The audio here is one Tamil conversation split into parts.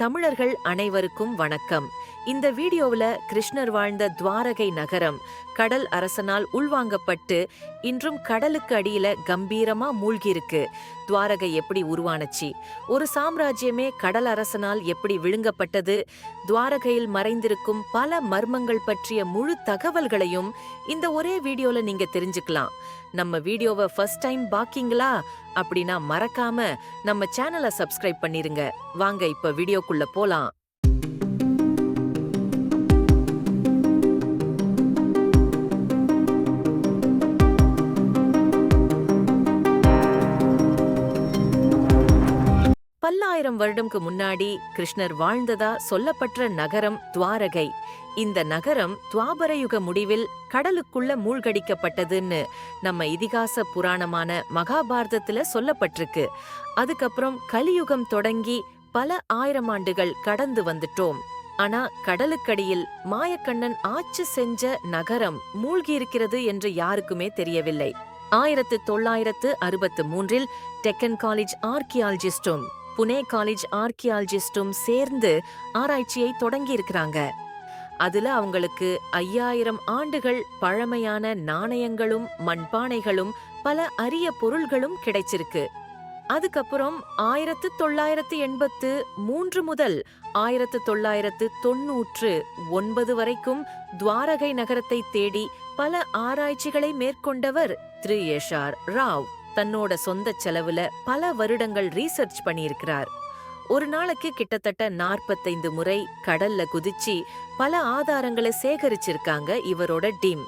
தமிழர்கள் அனைவருக்கும் வணக்கம். இந்த வீடியோவுல கிருஷ்ணர் வாழ்ந்த துவாரகை நகரம் கடல் அரசனால் உள்வாங்கப்பட்டு இன்றும் கடலுக்கு அடியில கம்பீரமா மூழ்கியிருக்கு. துவாரகை எப்படி உருவானுச்சு? ஒரு சாம்ராஜ்யமே கடல் அரசனால் எப்படி விழுங்கப்பட்டது? துவாரகையில் மறைந்திருக்கும் பல மர்மங்கள் பற்றிய முழு தகவல்களையும் இந்த ஒரே வீடியோல நீங்க தெரிஞ்சுக்கலாம். நம்ம வீடியோவை ஃபர்ஸ்ட் டைம் பாக்கீங்களா? அப்படின்னா மறக்காம நம்ம சேனலை சப்ஸ்கிரைப் பண்ணிருங்க. வாங்க இப்ப வீடியோக்குள்ள போலாம். பல்லாயிரம் வருடம்க்கு முன்னாடி கிருஷ்ணர் வாழ்ந்ததா சொல்லப்பட்ட நகரம் துவாரகை. இந்த நகரம் துவாபரயுக முடிவில் கடலுக்குள்ள மூழ்கடிக்கப்பட்டதுன்னு நம்ம இதிகாச புராணமான மகாபாரதத்துல சொல்லப்பட்டிருக்கு. அதுக்கப்புறம் கலியுகம் தொடங்கி பல ஆயிரம் ஆண்டுகள் கடந்து வந்துட்டோம். ஆனா கடலுக்கடியில் மாயக்கண்ணன் ஆட்சி செஞ்ச நகரம் மூழ்கி இருக்கிறது என்று யாருக்குமே தெரியவில்லை. ஆயிரத்து தொள்ளாயிரத்து அறுபத்து மூன்றில் டெக்கன் காலேஜ் ஆர்கியாலஜிஸ்டும் புனே காலேஜ் ஆர்கியாலஜிஸ்டும் சேர்ந்து ஆராய்ச்சியை தொடங்கியிருக்கிறாங்க. அதுல அவங்களுக்கு ஐயாயிரம் ஆண்டுகள் பழமையான நாணயங்களும் மண்பானைகளும் பல அரிய பொருள்களும் கிடைச்சிருக்கு. அதுக்கப்புறம் ஆயிரத்து தொள்ளாயிரத்து எண்பத்து மூன்று முதல் ஆயிரத்து தொள்ளாயிரத்து தொன்னூற்று ஒன்பது வரைக்கும் துவாரகை நகரத்தை தேடி பல ஆராய்ச்சிகளை மேற்கொண்டவர் திரு ஆர் ராவ். தன்னோட சொந்த செலவுல பல வருடங்கள் ரீசர்ச் பண்ணியிருக்கிறார். ஒரு நாளைக்கு கிட்டத்தட்ட நாற்பத்தைந்து முறை கடல்ல குதிச்சு பல ஆதாரங்களை சேகரிச்சிருக்காங்க இவரோட டீம்.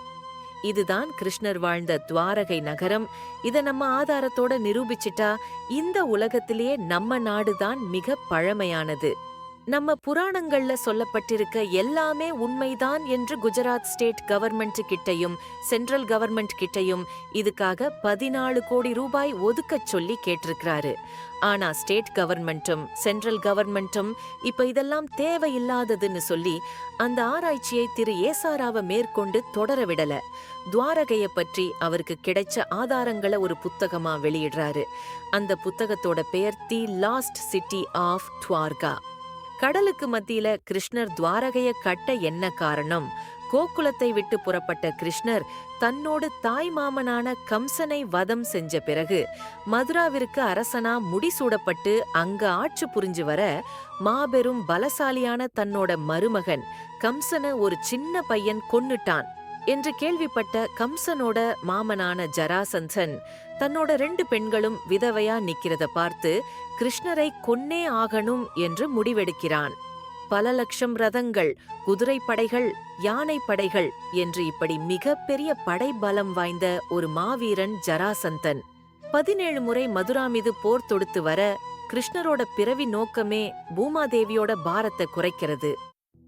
இதுதான் கிருஷ்ணர் வாழ்ந்த துவாரகை நகரம். இத நம்ம ஆதாரத்தோட நிரூபிச்சிட்டா இந்த உலகத்திலேயே நம்ம நாடுதான் மிக பழமையானது. நம்ம புராணங்கள்ல சொல்லப்பட்டிருக்க எல்லாமே உண்மைதான் என்று குஜராத் ஸ்டேட் கவர்மெண்ட் கிட்டையும் சென்ட்ரல் கவர்மெண்ட் கிட்டையும் இதுக்காக பதினாலு கோடி ரூபாய் ஒதுக்கச் சொல்லி கேட்டிருக்கிறாரு. ஆனா ஸ்டேட் கவர்மெண்ட்டும் சென்ட்ரல் கவர்மெண்ட்டும் இப்ப இதெல்லாம் தேவையில்லாததுன்னு சொல்லி அந்த ஆராய்ச்சியை திரு ஏசாராவை மேற்கொண்டு தொடர விடல. துவாரகைய பற்றி அவருக்கு கிடைச்ச ஆதாரங்களை ஒரு புத்தகமா வெளியிடுறாரு. அந்த புத்தகத்தோட பெயர் the lost city of Dwarka. கடலுக்கு மத்தியில கிருஷ்ணர் துவாரகைய கட்ட என்ன காரணம்? கோகுலத்தை விட்டு புறப்பட்ட கிருஷ்ணர் தன்னோடு தாய் மாமனான கம்சனை வதம் செஞ்ச பிறகு மதுராவிற்கு அரசனா முடிசூடப்பட்டு அங்க ஆட்சி புரிஞ்சு வர மாபெரும் பலசாலியான தன்னோட மருமகன் கம்சனை ஒரு சின்ன பையன் கொன்னுட்டான். என்று கேள்விப்பட்ட கம்சனோட மாமனான ஜராசந்தன் தன்னோட ரெண்டு பெண்களும் விதவையா நிக்கிறத பார்த்து கிருஷ்ணரை கொன்னே ஆகணும் என்று முடிவெடுக்கிறான். பல லட்சம் ரதங்கள் குதிரை படைகள் யானை படைகள் என்று இப்படி மிகப்பெரிய படைபலம் வாய்ந்த ஒரு மாவீரன் ஜராசந்தன். பதினேழு முறை மதுரா மீது போர் தொடுத்து வர கிருஷ்ணரோட பிறவி நோக்கமே பூமாதேவியோட பாரத்தை குறைக்கிறது.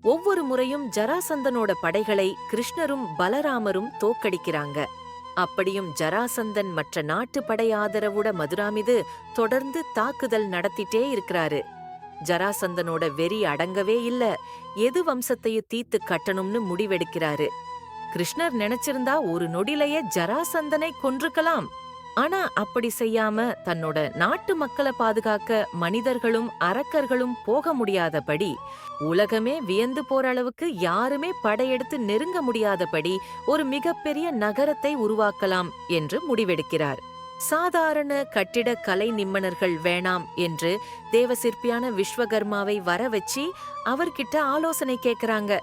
ஒவ்வொரு முறையும் ஜராசந்தனோட படைகளை கிருஷ்ணரும் பலராமரும் தோக்கடிக்கிறாங்க அப்படியும் ஜராசந்தன் மற்ற நாட்டு படை ஆதரவுட மதுரா மீது தொடர்ந்து தாக்குதல் நடத்திட்டே இருக்கிறாரு. ஜராசந்தனோட வெறி அடங்கவே இல்ல. எது வம்சத்தையும் தீத்து கட்டணும்னு முடிவெடுக்கிறாரு. கிருஷ்ணர் நினைச்சிருந்தா ஒரு நொடிலையே ஜராசந்தனை கொன்றுக்கலாம். ஆனா அப்படி செய்யாம தன்னோட நாட்டு மக்களை பாதுகாக்க மனிதர்களும் அரக்கர்களும் போக முடியாதபடி உலகமே வியந்து போற அளவுக்கு யாருமே படையெடுத்து நெருங்க முடியாதபடி ஒரு மிகப்பெரிய நகரத்தை உருவாக்கலாம் என்று முடிவெடுக்கிறார். சாதாரண கட்டிட கலை நிம்மணர்கள் வேணாம் என்று தேவசிற்பியான விஸ்வகர்மாவை வர வச்சு அவர்கிட்ட ஆலோசனை கேக்குறாங்க.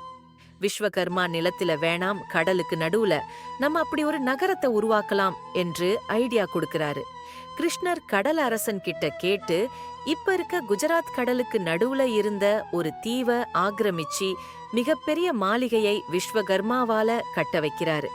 விஸ்வகர்மா நிலத்தில வேணாம் கடலுக்கு நடுவுல நம்ம அப்படி ஒரு நகரத்தை உருவாக்கலாம் என்று ஐடியா கொடுக்கிறாரு. கிருஷ்ணர் கடல் அரசன் கிட்ட கேட்டு இப்ப இருக்க குஜராத் கடலுக்கு நடுவுல இருந்த ஒரு தீவை ஆக்கிரமிச்சு மிகப்பெரிய மாளிகையை விஸ்வகர்மாவால கட்ட வைக்கிறாரு.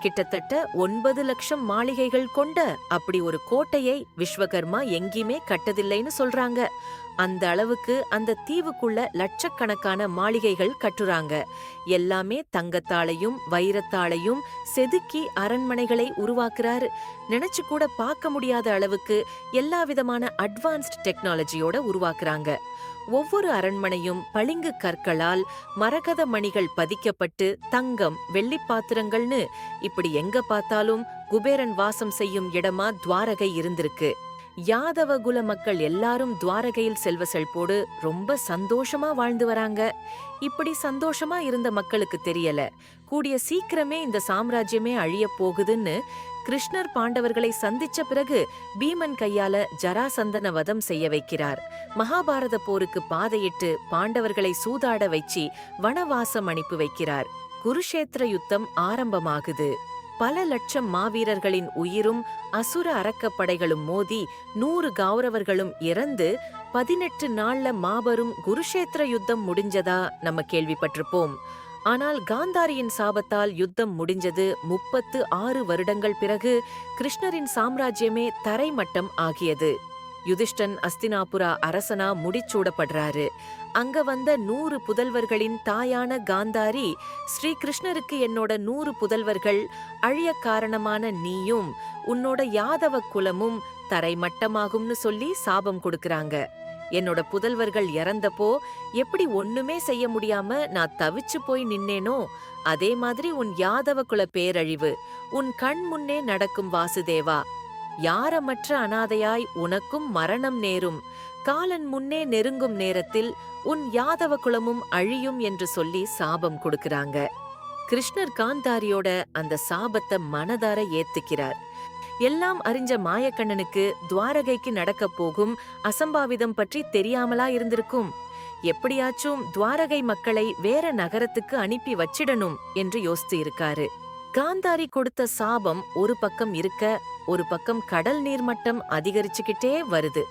கிட்டத்தட்ட ஒன்பது லட்சம் மாளிகைகள் கொண்ட அப்படி ஒரு கோட்டையை விஸ்வகர்மா எங்கேயுமே கட்டதில்லைன்னு சொல்றாங்க. அந்த அளவுக்கு அந்த தீவுக்குள்ள லட்சக்கணக்கான மாளிகைகள் கட்டுறாங்க. எல்லாமே தங்கத்தாலையும் வைரத்தாலையும் செதுக்கி அரண்மனைகளை உருவாக்குறாரு. நினைச்சு கூட பார்க்க முடியாத அளவுக்கு எல்லா விதமான அட்வான்ஸ்ட் டெக்னாலஜியோட உருவாக்குறாங்க. ஒவ்வொரு அரண்மனையும் பளிங்கு கற்களால் மரகத மணிகள் பதிக்கப்பட்டு தங்கம் வெள்ளி பாத்திரங்கள்னு இப்படி எங்க பார்த்தாலும் குபேரன் வாசம் செய்யும் இடமா துவாரகை இருந்திருக்கு. யாதவகுல மக்கள் எல்லாரும் துவாரகையில் செல்வ செழிப்போடு ரொம்ப சந்தோஷமா வாழ்ந்து வராங்க. இப்படி சந்தோஷமா இருந்த மக்களுக்கு தெரியல. கூடிய சீக்கிரமே இந்த சாம்ராஜ்யமே அழியப் போகுதுன்னு கிருஷ்ணர் பாண்டவர்களை சந்திச்ச பிறகு பீமன் கையால ஜராசந்தன வதம் செய்ய வைக்கிறார். மகாபாரத போருக்கு பாதையிட்டு பாண்டவர்களை சூதாட வச்சு வனவாசம் அனுப்பி வைக்கிறார். குருஷேத்திர யுத்தம் ஆரம்பமாகுது. பல லட்சம் மாவீரர்களின் உயிரும் அசுர அரக்கப்படைகளும் மோதி நூறு கௌரவர்களும் இறந்து பதினெட்டு நாள்ல மாபெரும் குருஷேத்திர யுத்தம் முடிஞ்சதா நம்ம கேள்விப்பட்டிருப்போம். ஆனால் காந்தாரியின் சாபத்தால் யுத்தம் முடிஞ்சது முப்பத்து ஆறு வருடங்கள் பிறகு கிருஷ்ணரின் சாம்ராஜ்யமே தரைமட்டம் ஆகியது. யுதிஷ்டன் அஸ்தினாபுரா அரசனா முடிச்சூடப்படுறாரு. அங்க வந்த நூறு புதல்வர்களின் தாயான காந்தாரி ஸ்ரீ கிருஷ்ணருக்கு என்னோட நூறு புதல்வர்கள் அழிய காரணமான நீயும் உன்னோட யாதவ குலமும் தரைமட்டமாகும்னு சொல்லி சாபம் கொடுக்கறாங்க. என்னோட புதல்வர்கள் இறந்தப்போ எப்படி ஒண்ணுமே செய்ய முடியாம நான் தவிச்சு போய் நின்னேனோ அதே மாதிரி உன் யாதவ குல பேரழிவு உன் கண் முன்னே நடக்கும் வாசுதேவா. யாரமற்ற அனாதையாய் உனக்கும் மரணம் நேரும். காலன் முன்னே நெருங்கும் நேரத்தில் உன் யாதவ குலமும் அழியும் என்று சொல்லி சாபம் கொடுக்கறாங்க. கிருஷ்ணர் காந்தாரியோட அந்த சாபத்தை மனதார ஏத்துக்கிறார். எல்லாம் அறிஞ்ச மாயக்கண்ணனுக்கு துவாரகைக்கு நடக்கப் போகும் அசம்பாவிதம் பற்றி தெரியாமலா இருந்திருக்கும். எப்படியாச்சும் துவாரகை மக்களை வேற நகரத்துக்கு அனுப்பி வச்சிடணும் என்று யோசித்து இருக்காரு. காந்தாரி கொடுத்த சாபம் ஒரு பக்கம் இருக்க ஒரு பக்கம் கடல் நீர்மட்டம் அதிகரிச்சுக்கிட்டே வருது.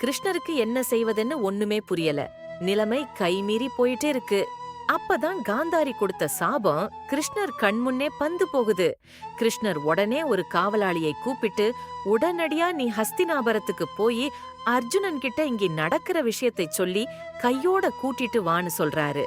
கிருஷ்ணருக்கு என்ன செய்வதுன்னு ஒண்ணுமே புரியல. நிலைமை கைமீறி போயிட்டே இருக்கு. அப்பதான் காந்தாரி கொடுத்த சாபம் கிருஷ்ணர் கண்முன்னே பந்து போகுது. கிருஷ்ணர் உடனே ஒரு காவலாளியை கூப்பிட்டு உடனடியா நீ ஹஸ்தினாபரத்துக்கு போய் அர்ஜுனன் கிட்ட இங்க நடக்கிற விஷயத்தை சொல்லி கையோட கூட்டிட்டு வான்னு சொல்றாரு.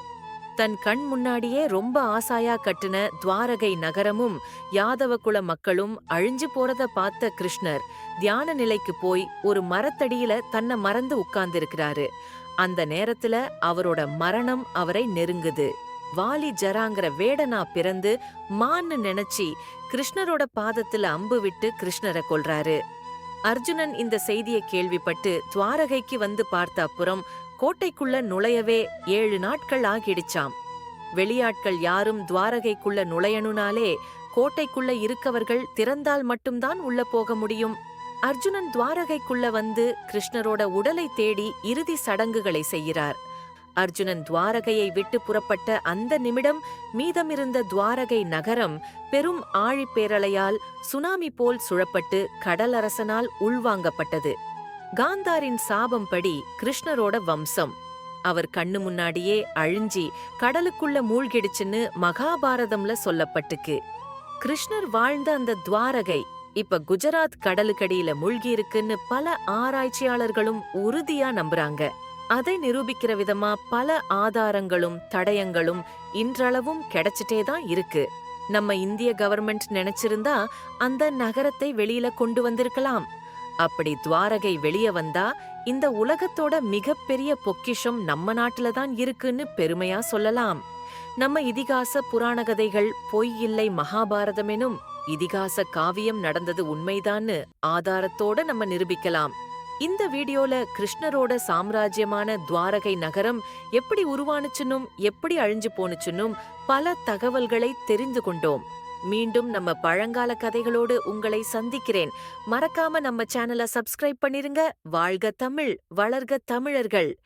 தன் கண் முன்னாடியே ரொம்ப ஆசாயா கட்டுன துவாரகை நகரமும் யாதவ குல மக்களும் அழிஞ்சு போறத பார்த்த கிருஷ்ணர் தியான நிலைக்கு போய் ஒரு மரத்தடியில தன்னை மறந்து உட்கார்ந்திருக்கிறாரு. அந்த நேரத்துல அவரோட மரணம் அவரை நெருங்குது. வாலி ஜராங்கிற வேடனா பிறந்து மான்னு நினைச்சி கிருஷ்ணரோட பாதத்துல அம்பு விட்டு கிருஷ்ணரை கொல்றாரு. அர்ஜுனன் இந்த செய்தியை கேள்விப்பட்டு துவாரகைக்கு வந்து பார்த்த அப்புறம் கோட்டைக்குள்ள நுழையவே ஏழு நாட்கள் ஆகிடுச்சாம். வெளியாட்கள் யாரும் துவாரகைக்குள்ள நுழையணுனாலே கோட்டைக்குள்ள இருக்கவர்கள் திறந்தால் மட்டும்தான் உள்ள போக முடியும். அர்ஜுனன் துவாரகைக்குள்ள வந்து கிருஷ்ணரோட உடலை தேடி இறுதி சடங்குகளை செய்கிறார். அர்ஜுனன் துவாரகையை விட்டு புறப்பட்ட அந்த நிமிடம் மீதமிருந்த துவாரகை நகரம் பெரும் ஆழிப்பேரலையால் சுனாமி போல் சுழப்பட்டு கடலரசனால் உள்வாங்கப்பட்டது. காந்தாரின் சாபம்படி கிருஷ்ணரோட வம்சம். அவர் கண்ணு முன்னாடியே அழிஞ்சி கடலுக்குள்ள மூழ்கிடுச்சுன்னு மகாபாரதம்ல சொல்லப்பட்டுக்கு. கிருஷ்ணர் வாழ்ந்த அந்த துவாரகை இப்ப குஜராத் கடலுக்கடியில மூழ்கி இருக்குன்னு பல ஆராய்ச்சியாளர்களும் உறுதியா நம்புறாங்க. அதை நிரூபிக்கிற விதமா பல ஆதாரங்களும் தடயங்களும் இன்றளவும் கிடைச்சிட்டே தான் இருக்கு. நம்ம இந்திய கவர்மெண்ட் நினைச்சிருந்தா அந்த நகரத்தை வெளியில கொண்டு வந்திருக்கலாம். அப்படி துவாரகை வெளிய வந்தா இந்த உலகத்தோட மிகப்பெரிய பொக்கிஷம் நம்ம நாட்டுல தான் இருக்குன்னு பெருமையா சொல்லலாம். நம்ம இதிகாச புராண கதைகள் பொய் இல்லை மகாபாரதம் எனும் இதிகாச காவியம் நடந்தது உண்மைதான்னு ஆதாரத்தோட நம்ம நிரூபிக்கலாம். இந்த வீடியோல கிருஷ்ணரோட சாம்ராஜ்யமான துவாரகை நகரம் எப்படி உருவானுச்சுன்னும் எப்படி அழிஞ்சு போனுச்சுன்னும் பல தகவல்களை தெரிந்து கொண்டோம். மீண்டும் நம்ம பழங்கால கதைகளோடு உங்களை சந்திக்கிறேன். மறக்காம நம்ம சேனலை சப்ஸ்கிரைப் பண்ணிருங்க. வாழ்க தமிழ் வளர்க தமிழர்கள்.